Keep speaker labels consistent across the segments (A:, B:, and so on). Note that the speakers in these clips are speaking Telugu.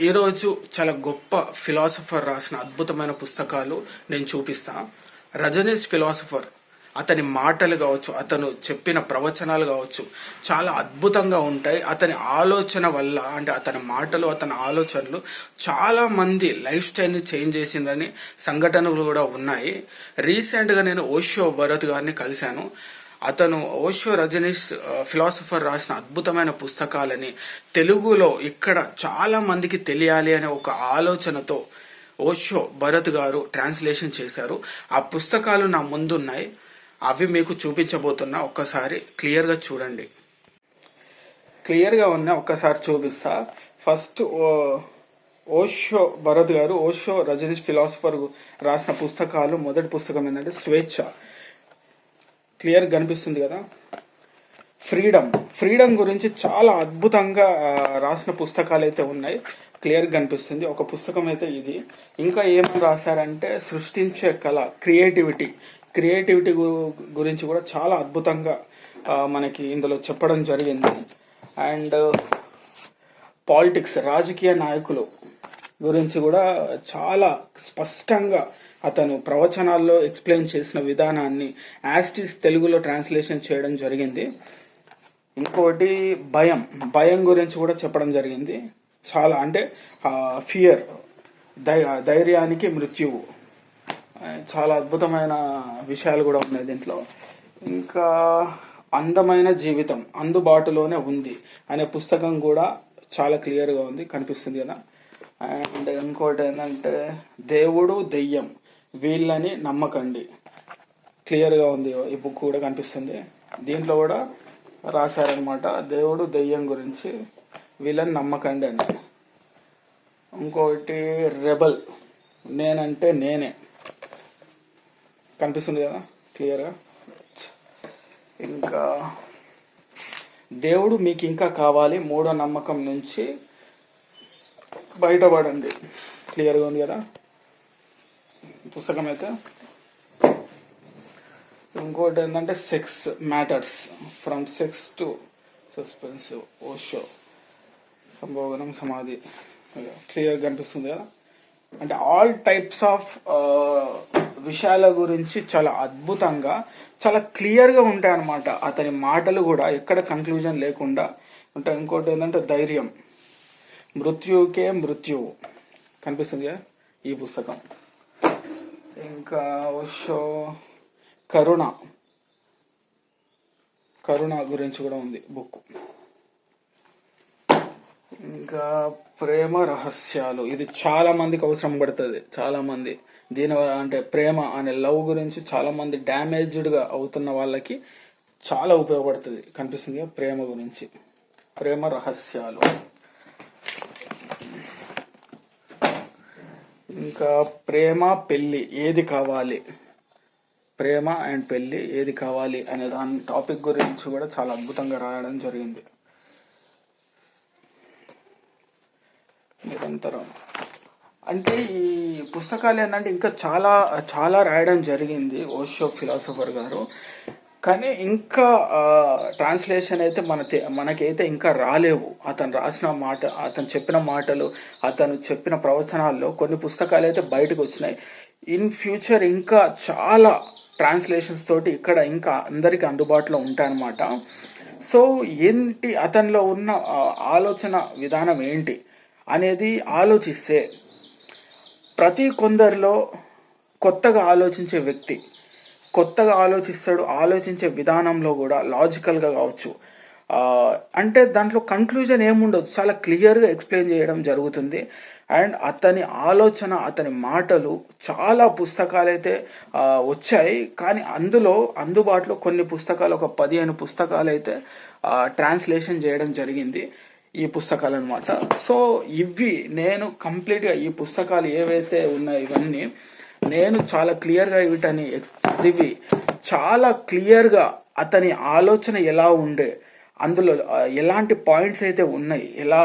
A: ఈరోజు చాలా గొప్ప ఫిలాసఫర్ రాసిన అద్భుతమైన పుస్తకాలు నేను చూపిస్తా. రజనీష్ ఫిలాసఫర్ అతని మాటలు కావచ్చు అతను చెప్పిన ప్రవచనాలు కావచ్చు చాలా అద్భుతంగా ఉంటాయి. అతని ఆలోచన వల్ల అంటే అతని మాటలు అతని ఆలోచనలు చాలా మంది లైఫ్ స్టైల్ని చేంజ్ చేసిందని సంఘటనలు కూడా ఉన్నాయి. రీసెంట్గా నేను ఓషో భరత్ గారిని కలిశాను. అతను ఓషో రజనీష్ ఫిలాసఫర్ రాసిన అద్భుతమైన పుస్తకాలని తెలుగులో ఇక్కడ చాలా మందికి తెలియాలి అనే ఒక ఆలోచనతో ఓషో భరత్ గారు ట్రాన్స్లేషన్ చేశారు. ఆ పుస్తకాలు నా ముందున్నాయి. అవి మీకు చూపించబోతున్నా. ఒక్కసారి క్లియర్గా చూడండి. క్లియర్గా ఉన్న ఒక్కసారి చూపిస్తా. ఫస్ట్ ఓ- ఓషో భరత్ గారు ఓషో రజనీష్ ఫిలాసఫర్ రాసిన పుస్తకాలు. మొదటి పుస్తకం ఏంటంటే స్వేచ్ఛ. క్లియర్ కనిపిస్తుంది కదా. ఫ్రీడమ్ ఫ్రీడమ్ గురించి చాలా అద్భుతంగా రాసిన పుస్తకాలు అయితే ఉన్నాయి. క్లియర్ కనిపిస్తుంది. ఒక పుస్తకం అయితే ఇది. ఇంకా ఏమని రాశారంటే సృష్టించే కళ క్రియేటివిటీ. క్రియేటివిటీ గురించి కూడా చాలా అద్భుతంగా మనకి ఇందులో చెప్పడం జరిగింది. అండ్ పాలిటిక్స్ రాజకీయ నాయకులు గురించి కూడా చాలా స్పష్టంగా అతను ప్రవచనాల్లో ఎక్స్ప్లెయిన్ చేసిన విధానాన్ని యాస్టిస్ తెలుగులో ట్రాన్స్లేషన్ చేయడం జరిగింది. ఇంకోటి భయం. భయం గురించి కూడా చెప్పడం జరిగింది. చాలా అంటే ఫియర్ ధైర్యానికి మృత్యువు. చాలా అద్భుతమైన విషయాలు కూడా ఉన్నాయి దీంట్లో. ఇంకా అందమైన జీవితం అందుబాటులోనే ఉంది అనే పుస్తకం కూడా చాలా క్లియర్గా ఉంది కనిపిస్తుంది కదా. అండ్ ఇంకోటి ఏంటంటే దేవుడు దెయ్యం. వీళ్ళని నమ్మకండి. క్లియర్గా ఉంది. ఈ బుక్ కూడా కనిపిస్తుంది. దీంట్లో కూడా రాశారనమాట దేవుడు దెయ్యం గురించి వీళ్ళని నమ్మకండి అని. ఇంకోటి రెబల్ నేనంటే నేనే కనిపిస్తుంది కదా? క్లియర్గా? ఇంకా దేవుడు మీకు ఇంకా కావాలి మూడో నమ్మకం నుంచి బయటపడండి. క్లియర్గా ఉంది కదా? పుస్తకం అయితే ఇంకోటి ఏంటంటే sex matters from sex to suspense Osho సంభోగనం సమాధి. క్లియర్గా కనిపిస్తుంది కదా? అంటే ఆల్ టైప్స్ ఆఫ్ విషయాల గురించి చాలా అద్భుతంగా చాలా క్లియర్గా ఉంటాయి అన్నమాట అతని మాటలు కూడా ఎక్కడ కంక్లూజన్ లేకుండా అంటే ఇంకోటి ఏంటంటే ధైర్యం. మృత్యుకే మృత్యువు. కనిపిస్తుంది కదా ఈ పుస్తకం. ఇంకా ఓషో కరుణ. కరుణ గురించి కూడా ఉంది బుక్. ఇంకా ప్రేమ రహస్యాలు. ఇది చాలా మందికి అవసరం పడుతుంది. చాలా మంది. దీని వల్ల అంటే ప్రేమ అనే లవ్ గురించి చాలా మంది డ్యామేజ్డ్గా అవుతున్న వాళ్ళకి చాలా ఉపయోగపడుతుంది. కనిపిస్తుంది ప్రేమ గురించి. ప్రేమ రహస్యాలు. ఇంకా ప్రేమ పెళ్ళి ఏది కావాలి? ప్రేమ అండ్ పెళ్ళి ఏది కావాలి అనే దాని టాపిక్ గురించి కూడా చాలా అద్భుతంగా రాయడం జరిగింది. నిరంతరం. అంటే ఈ పుస్తకాలు ఏంటంటే ఇంకా చాలా చాలా రాయడం జరిగింది ఓషో ఫిలాసఫర్ గారు. కానీ ఇంకా ట్రాన్స్లేషన్ అయితే మన మనకైతే ఇంకా రాలేవు. అతను రాసిన మాట అతను చెప్పిన మాటలు అతను చెప్పిన ప్రవచనాల్లో కొన్ని పుస్తకాలు అయితే బయటకు వచ్చినాయి. ఇన్ ఫ్యూచర్ ఇంకా చాలా ట్రాన్స్లేషన్స్ తోటి ఇక్కడ ఇంకా అందరికీ అందుబాటులో ఉంటాయన్నమాట. సో ఏంటి అతనిలో ఉన్న ఆలోచన విధానం ఏంటి అనేది ఆలోచిస్తే ప్రతి కొందరిలో కొత్తగా ఆలోచించే వ్యక్తి కొత్తగా ఆలోచిస్తాడు ఆలోచించే విధానంలో కూడా లాజికల్గా కావచ్చు. అంటే దాంట్లో కంక్లూజన్ ఏముండదు. చాలా క్లియర్గా ఎక్స్ప్లెయిన్ చేయడం జరుగుతుంది. అండ్ అతని ఆలోచన అతని మాటలు చాలా పుస్తకాలు అయితే వచ్చాయి. కానీ అందులో అందుబాటులో కొన్ని పుస్తకాలు ఒక పదిహేను పుస్తకాలైతే ట్రాన్స్లేషన్ చేయడం జరిగింది ఈ పుస్తకాలు అనమాట సో ఇవి నేను కంప్లీట్గా ఈ పుస్తకాలు ఏవైతే ఉన్నాయో ఇవన్నీ నేను చాలా క్లియర్గా వీటని ఎక్స్- చదివి చాలా క్లియర్గా అతని ఆలోచన ఎలా ఉండే అందులో ఎలాంటి పాయింట్స్ అయితే ఉన్నాయి ఎలా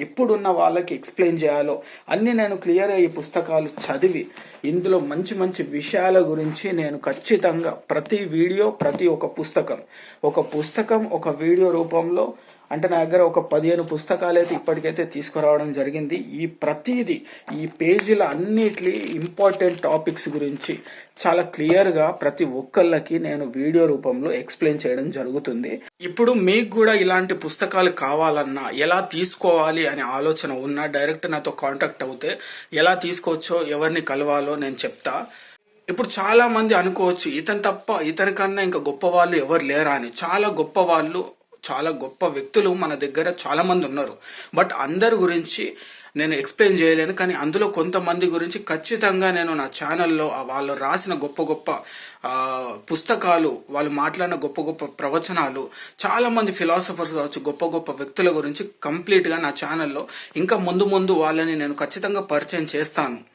A: ఎప్పుడున్న వాళ్ళకి ఎక్స్ప్లెయిన్ చేయాలో అన్ని నేను క్లియర్గా ఈ పుస్తకాలు చదివి ఇందులో మంచి మంచి విషయాల గురించి నేను ఖచ్చితంగా ప్రతి వీడియో ప్రతి ఒక్క పుస్తకం ఒక పుస్తకం ఒక వీడియో రూపంలో అంటే నా దగ్గర ఒక పదిహేను పుస్తకాలు అయితే ఇప్పటికైతే తీసుకురావడం జరిగింది. ఈ ప్రతిదీ ఈ పేజీల అన్నిటి ఇంపార్టెంట్ టాపిక్స్ గురించి చాలా క్లియర్గా ప్రతి ఒక్కళ్ళకి నేను వీడియో రూపంలో ఎక్స్ప్లెయిన్ చేయడం జరుగుతుంది. ఇప్పుడు మీకు కూడా ఇలాంటి పుస్తకాలు కావాలన్నా ఎలా తీసుకోవాలి అనే ఆలోచన ఉన్నా డైరెక్ట్ నాతో కాంటాక్ట్ అవుతే ఎలా తీసుకోవచ్చో ఎవరిని కలవాలో నేను చెప్తా. ఇప్పుడు చాలా మంది అనుకోవచ్చు ఇతను తప్ప ఇతని కన్నా ఇంకా గొప్ప వాళ్ళు ఎవరు లేరా అని. చాలా గొప్ప వాళ్ళు చాలా గొప్ప వ్యక్తులు మన దగ్గర చాలామంది ఉన్నారు. బట్ అందరి గురించి నేను ఎక్స్ప్లెయిన్ చేయలేను. కానీ అందులో కొంతమంది గురించి ఖచ్చితంగా నేను నా ఛానల్లో వాళ్ళు రాసిన గొప్ప గొప్ప పుస్తకాలు వాళ్ళు మాట్లాడిన గొప్ప గొప్ప ప్రవచనాలు చాలామంది ఫిలాసఫర్స్ కావచ్చు గొప్ప గొప్ప వ్యక్తుల గురించి కంప్లీట్గా నా ఛానల్లో ఇంకా ముందు ముందు వాళ్ళని నేను ఖచ్చితంగా పరిచయం చేస్తాను.